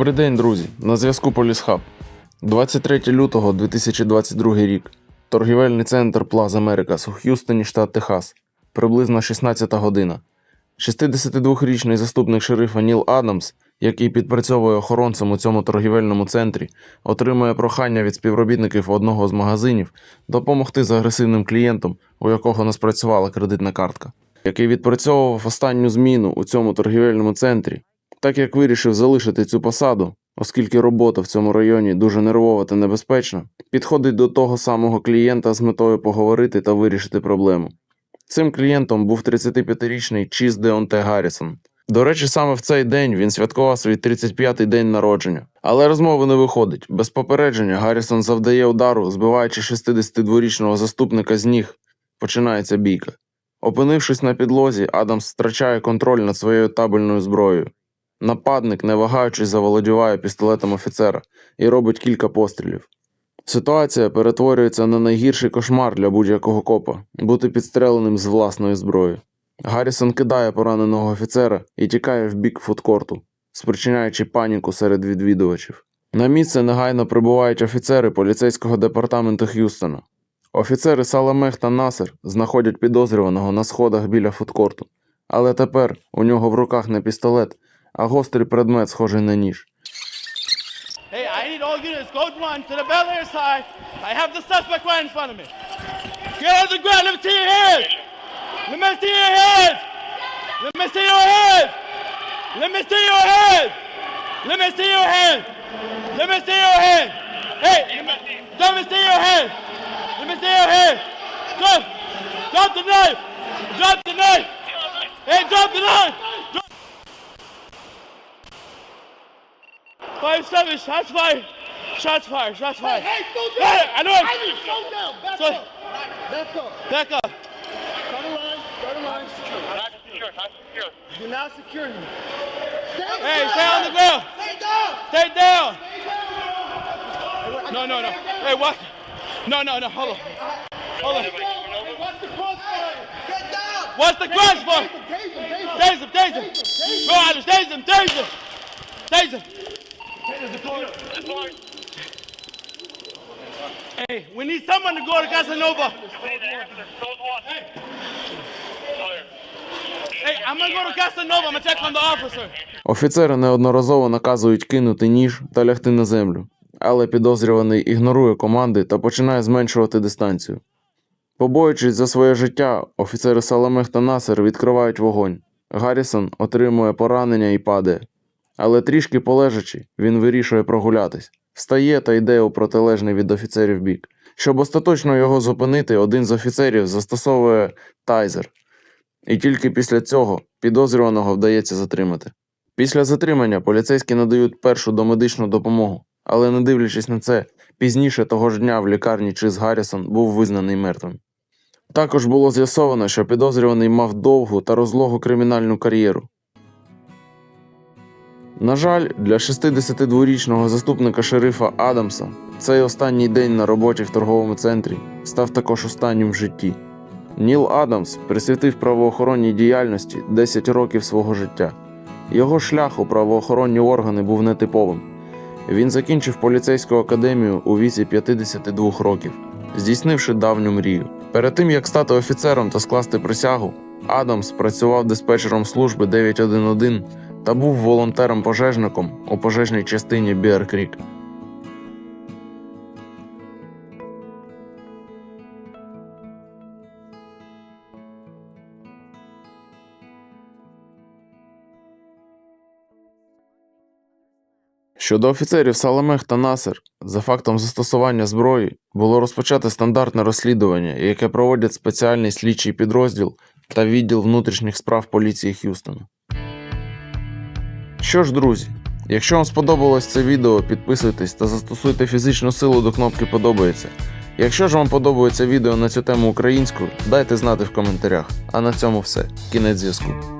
Добрий день, друзі! На зв'язку Полісхаб. 23 лютого 2022 рік. Торгівельний центр Плаз Америкас у Х'юстоні, штат Техас. Приблизно 16 година. 62-річний заступник шерифа Ніл Адамс, який підпрацьовує охоронцем у цьому торгівельному центрі, отримує прохання від співробітників одного з магазинів допомогти з агресивним клієнтом, у якого не спрацювала кредитна картка, який відпрацьовував останню зміну у цьому торгівельному центрі так як вирішив залишити цю посаду, оскільки робота в цьому районі дуже нервова та небезпечна, підходить до того самого клієнта з метою поговорити та вирішити проблему. Цим клієнтом був 35-річний Чіз Деонте Гаррісон. До речі, саме в цей день він святкував свій 35-й день народження. Але розмови не виходить. Без попередження Гаррісон завдає удару, збиваючи 62-річного заступника з ніг. Починається бійка. Опинившись на підлозі, Адамс втрачає контроль над своєю табельною зброєю. Нападник, не вагаючись, заволодіває пістолетом офіцера і робить кілька пострілів. Ситуація перетворюється на найгірший кошмар для будь-якого копа бути підстреленим з власної зброї. Гаррісон кидає пораненого офіцера і тікає в бік фудкорту, спричиняючи паніку серед відвідувачів. На місце негайно прибувають офіцери поліцейського департаменту Х'юстона. Офіцери Саламех та Насер знаходять підозрюваного на сходах біля фудкорту, але тепер у нього в руках не пістолет, а гострий предмет, схожий на ніж. Hey, I need all units. Go one to the Bel Air side. I have the suspect right in front of me. Get on the ground. Let me see your hands. Let me see your hands. Let me see your hands. Let me see your hands. Let me see your hands. Let me see your hands. Hey, let me see your hands. Let me see your. Drop. Drop the knife. Drop the knife. Hey, drop the knife. Five seven. Shots fired. Shots fired. Shots fired. Hey, hey, slow down. Hey! I know it. Ivan, slow down! Back So- up! Back up! Back up. Start a line, start a line. Not secure, not secure. Do not secure him. Stay Hey, down! stay on the ground. Stay down! Stay down. No, no, no. Hey, what? No, no, no. Hold on. Hold on. Hey, watch the crossfire! Get down! What's the cross for? Tase him, tase him, Tase him, tase him. Go, Alice, tase him, tase him. Hey, we need someone to go to Casanova. Офіцери неодноразово наказують кинути ніж та лягти на землю, але підозрюваний ігнорує команди та починає зменшувати дистанцію. Побоюючись за своє життя, офіцери Саламех та Насер відкривають вогонь. Гаррісон отримує поранення і падає. Але трішки полежачи, він вирішує прогулятись, встає та йде у протилежний від офіцерів бік. Щоб остаточно його зупинити, один з офіцерів застосовує тайзер. І тільки після цього підозрюваного вдається затримати. Після затримання поліцейські надають першу домедичну допомогу, але не дивлячись на це, пізніше того ж дня в лікарні Чиз Гаррісон був визнаний мертвим. Також було з'ясовано, що підозрюваний мав довгу та розлогу кримінальну кар'єру. На жаль, для 62-річного заступника шерифа Адамса цей останній день на роботі в торговому центрі став також останнім в житті. Ніл Адамс присвятив правоохоронній діяльності 10 років свого життя. Його шлях у правоохоронні органи був нетиповим. Він закінчив поліцейську академію у віці 52 років, здійснивши давню мрію. Перед тим як стати офіцером та скласти присягу, Адамс працював диспетчером служби 911 та був волонтером-пожежником у пожежній частині Біар Крік. Щодо офіцерів Саламех та Насер, за фактом застосування зброї було розпочато стандартне розслідування, яке проводять спеціальний слідчий підрозділ та відділ внутрішніх справ поліції Х'юстона. Що ж, друзі, якщо вам сподобалось це відео, підписуйтесь та застосуйте фізичну силу до кнопки Подобається. Якщо ж вам подобається відео на цю тему українською, дайте знати в коментарях. А на цьому все. Кінець зв'язку.